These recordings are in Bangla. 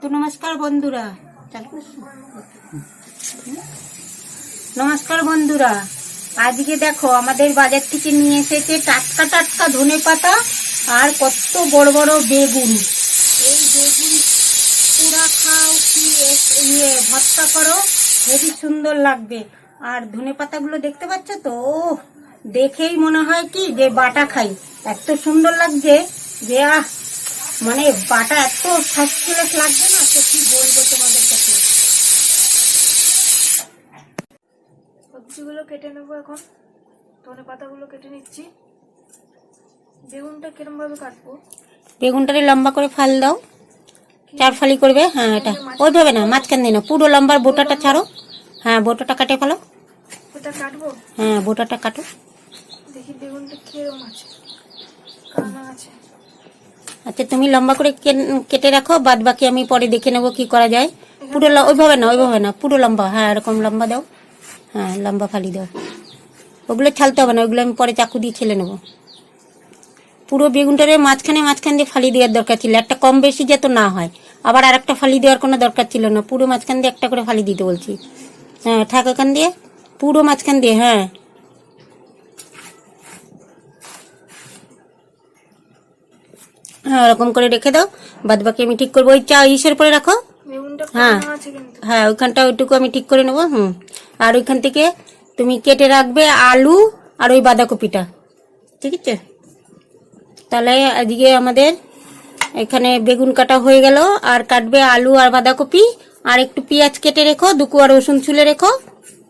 তো নমস্কার বন্ধুরা? নমস্কার বন্ধুরা। আজকে দেখো, আমাদের বাজার থেকে নিয়ে এসেছে টাটকা টাটকা ধনে পাতা আর কত বড় বড় বেগুন। এই বেগুন পোড়া খাও ইয়ে ভর্তা করো হেবি সুন্দর লাগবে। আর ধনে পাতাগুলো দেখতে পাচ্ছ তো? ও দেখেই মনে হয় কি যে বাটা খাই। এত সুন্দর লাগছে যে, আহ মানে বাটা এত ফার্স্ট ক্লাস লাগছে না সে কি বলব তোমাদের কাছে? সবজিগুলো কেটে নেব এখন। ধনে পাতাগুলো কেটে নিচ্ছি। বেগুনটা কিরম ভাবে কাটবো? বেগুনটারে লম্বা করে ফাল দাও। চার ফালি করবে? হ্যাঁ এটা। ওইভাবে না মাঝখান দিয়ে না পুরো লম্বার বোটাটা ছাড়ো। হ্যাঁ বোটাটা কাটে ফেলো। ওটা কাটবো? হ্যাঁ বোটাটা কাটো। দেখি বেগুনটা কিরম আছে। কানা আছে। আচ্ছা তুমি লম্বা করে কেটে রাখো, বাদ বাকি আমি পরে দেখে নেব কি করা যায়। পুরো ওইভাবে না ওইভাবে না, পুরো লম্বা হ্যাঁ এরকম লম্বা দাও। হ্যাঁ লম্বা ফালি দাও। ওগুলো ছালতে হবে না, ওগুলো আমি পরে চাকু দিয়ে ছেলে নেব। পুরো বেগুনটারে মাঝখানে মাঝখান দিয়ে ফালি দেওয়ার দরকার ছিল, একটা কম বেশি যাতে না হয়। আবার আর একটা ফালি দেওয়ার কোনো দরকার ছিল না, পুরো মাঝখান দিয়ে একটা করে ফালি দিতে বলছি। হ্যাঁ এখান দিয়ে, পুরো মাঝখান দিয়ে হ্যাঁ। হ্যাঁ ওরকম করে রেখে দাও। বাদ বাকি আমি ঠিক করব। ওই চা ইসের পরে রাখো। হ্যাঁ। হ্যাঁ ওইখানটা ওইটুকু আমি ঠিক করে নেব হুম। আর ওইখান থেকে তুমি কেটে রাখবে আলু আর ওই বাঁধাকপিটা। ঠিক আছে? তাহলে আজকে আমাদের এখানে বেগুন কাটা হয়ে গেল। আর কাটবে আলু আর বাঁধাকপি। আর একটু পেঁয়াজ কেটে রেখো দুকু আর রসুন ছুলে রেখো।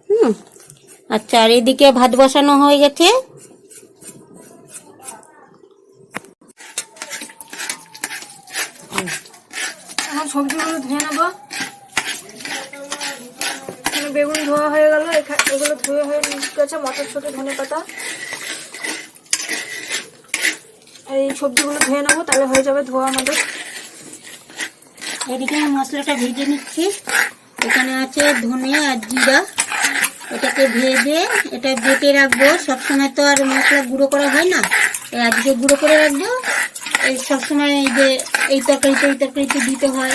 হুম। আচ্ছা আর এদিকে ভাত বসানো হয়ে গেছে। সবজিগুলো ধুয়ে নেব। বেগুন ধোয়া হয়ে গেল। এগুলো ধুয়ে হয়ে গেছে মটরশুঁটি, ধনে পাতা। এই সবজিগুলো ধুয়ে নেব, তাহলে হয়ে যাবে ধোয়া আমাদের। এদিকে আমি মশলাটা ভেজে নিচ্ছি। এখানে আছে ধনে আর জিরা। এটাকে ভেজে, এটা বেটে রাখব। সবসময় তো আর মশলা গুঁড়ো করা হয় না। আজকে গুঁড়ো করে রাখব। এই সবসময় এই যে এই তরকারিতে এই তরকারিতে দিতে হয়।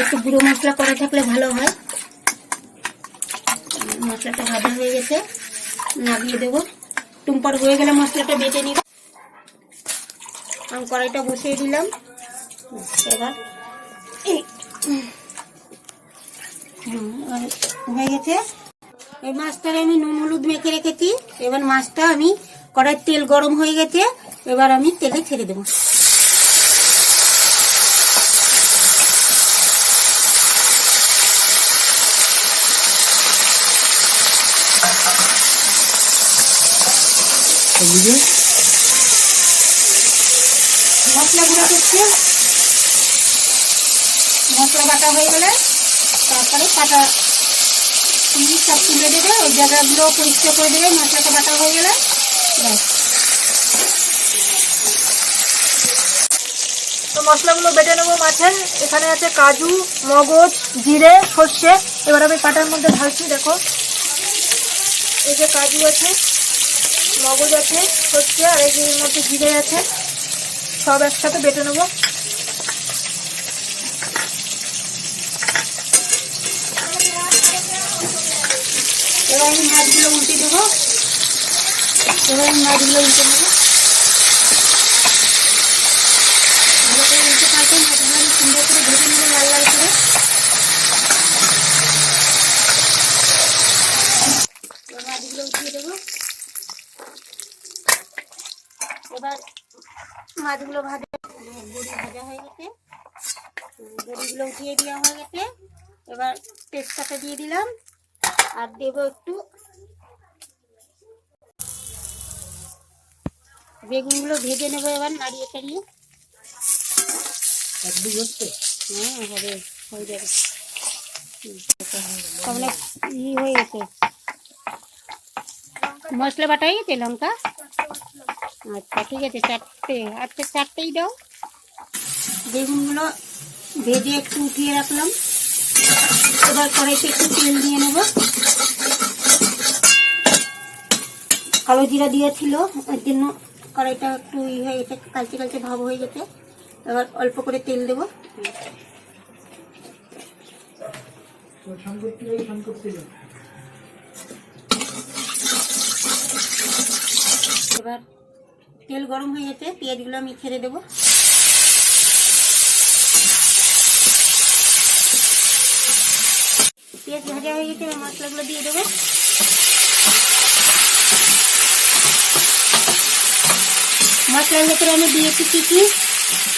একটু গুঁড়ো মশলা করা থাকলে ভালো হয়। মশলাটা ভাজা হয়ে গেছে। নামিয়ে দেবো। টুম্পার হয়ে গেলে মশলাটা বেটে নিব। আমি কড়াইটা বসিয়ে দিলাম। এবার হয়ে গেছে। এই মাছটারে আমি নুন হলুদ মেখে রেখেছি। এবার মাছটা আমি কড়াই তেল গরম হয়ে গেছে। এবার আমি তেলে ছেড়ে দেবো। মশলাগুলো করছে। মশলা বাটা হয়ে গেলে তারপরে কাটা পিস সব তুলে দেবে ওই জায়গাগুলো পরিষ্কার করে দেবে মশলাটা বাটা হয়ে গেলে তো মশলাগুলো বেটে নেব মাছের। এখানে আছে কাজু, মগজ, জিরে, সর্ষে। এবার আমি পাটার মধ্যে ঢালছি, দেখো। এই যে কাজু আছে। মগজ আছে সর্ষে আর এই মধ্যে জিরে আছে, সব একসাথে বেটে নেব। এবার আমি মাছগুলো উল্টে দেবো। এবার আমি মাছগুলো উল্টে দেবো ভালো করে উল্টে পাল্টে মাছগুলো আমি সুন্দর করে ভেজে নেব লাল লাল করে এবার মাছগুলো উঠিয়ে দেবো এবার মাছগুলো ভাজা বড়ি ভাজা হয়ে গেছে উম, বড়িগুলো উঠিয়ে দেওয়া হয়ে গেছে এবার তেজপাতা দিয়ে দিলাম আর দেবো একটু বেগুনগুলো ভেজে নেব এবার নাড়িয়ে চাড়িয়ে হ্যাঁ হবে হয়ে যাবে হুম, তাহলে ই হয়ে গেছে মশলা বাটা হয়ে গেছে লঙ্কা আচ্ছা ঠিক আছে, চারটে। আচ্ছা চারটেই দাও। বেগুনগুলো ভেজে একটু উঠিয়ে রাখলাম। এবার কড়াইতে একটু তেল দিয়ে নেব। কালো জিরা দিয়েছিল ওর জন্য কড়াইটা একটু ই হয়ে গেছে কালচে কালচে ভাব হয়ে গেছে। এবার অল্প করে তেল দেবো। এবার তেল গরম হয়ে গেছে পেঁয়াজগুলো আমি ছেড়ে দেবো। পেঁয়াজ ভাজা হয়ে গেছে মশলাগুলো দিয়ে দেবো। মশলার ভেতরে আমি দিয়েছি কি কি?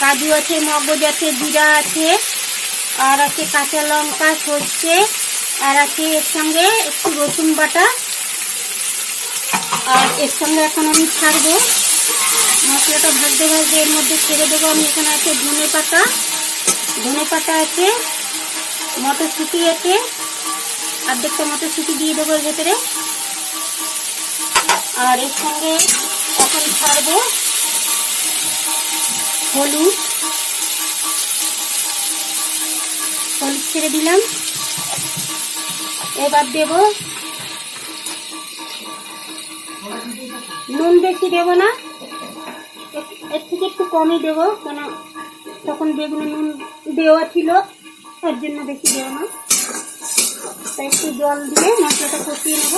কাজু আছে, মগজ আছে, জিরা আছে, আর আছে কাঁচা লঙ্কা, সর্ষে, আর আছে এর সঙ্গে একটু রসুন বাটা। আর এর সঙ্গে এখন আমি ছাড়বো। মশলাটা ভাজতে ভাজতে এর মধ্যে ছেড়ে দেবো আমি। এখানে আছে ধনে পাতা। ধনে পাতা আছে, মটরশুঁটি আছে অর্ধেকটা মটরশুঁটি দিয়ে দেবো এর ভেতরে। আর এর সঙ্গে এখন ছাড়বো হলুদ। হলুদ ছেড়ে দিলাম। এবার দেব নুন বেশি দেব না। এর- থেকে একটু কমই দেবো কেন তখন বেগুনে নুন দেওয়া ছিল তার জন্য বেশি দেবো না। তাই একটু জল দিয়ে মশলাটা কষিয়ে নেব।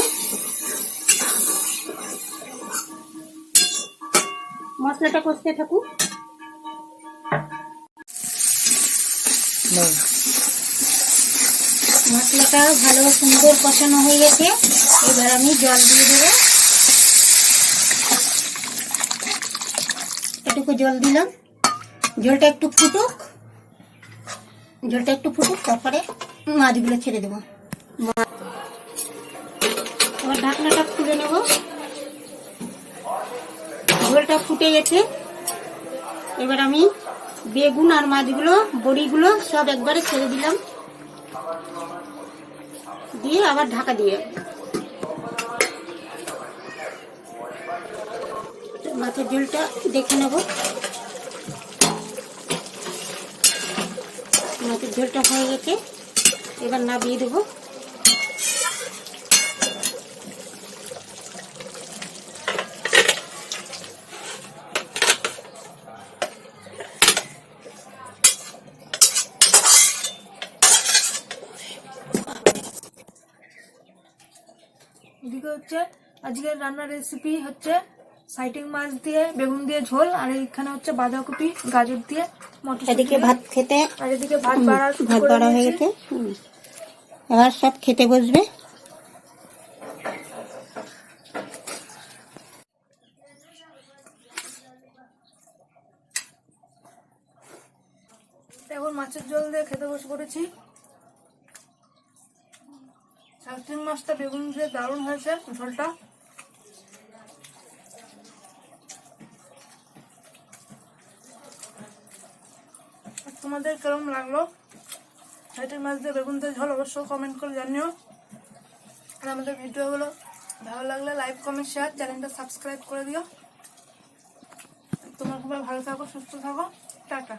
মশলাটা কষতে থাকুক। মশলাটা ভালো সুন্দর কষানো হয়ে গেছে। এবার আমি জল দিয়ে দেবো। এটুকু জল দিলাম। জলটা একটু ফুটুক। জলটা একটু ফুটুক, তারপরে মাছগুলো ছেড়ে দেবো। এবার ঢাকনাটা খুলে নেব। ফুটে গেছে। এবার আমি বেগুন আর মাছগুলো, বড়িগুলো সব একবারে ছেড়ে দিলাম। দিয়ে আবার ঢাকা দিয়ে মাছের ঝোলটা দেখে নেব। মাছের ঝোলটা হয়ে গেছে। এবার নাবিয়ে দেবো। এদিকে হচ্ছে আজকের রান্নার রেসিপি হচ্ছে সাইটিং মাছ দিয়ে বেগুন দিয়ে ঝোল আর এখানে হচ্ছে বাঁধাকপি গাজর দিয়ে মটর এদিকে ভাত খেতে আর এদিকে ভাত বাড়া ভাত বাড়া হয়ে গেছে। এবার সব খেতে বসবে। এখন মাছের ঝোল দিয়ে খেতে বসে পড়েছি। সাইটিং মাছটা বেগুন দিয়ে দারুণ হয়েছে ঝোলটা। তোমাদের কেরম লাগল? সাইটিং মাছ দিয়ে বেগুন দিয়ে ঝোল অবশ্যই কমেন্ট করে জানিও। আর আমাদের ভিডিওগুলো ভালো লাগলে লাইক কমেন্ট শেয়ার চ্যানেলটা সাবস্ক্রাইব করে দিও। তোমার খুবই ভালো থাকো, সুস্থ থাকো। টাটা।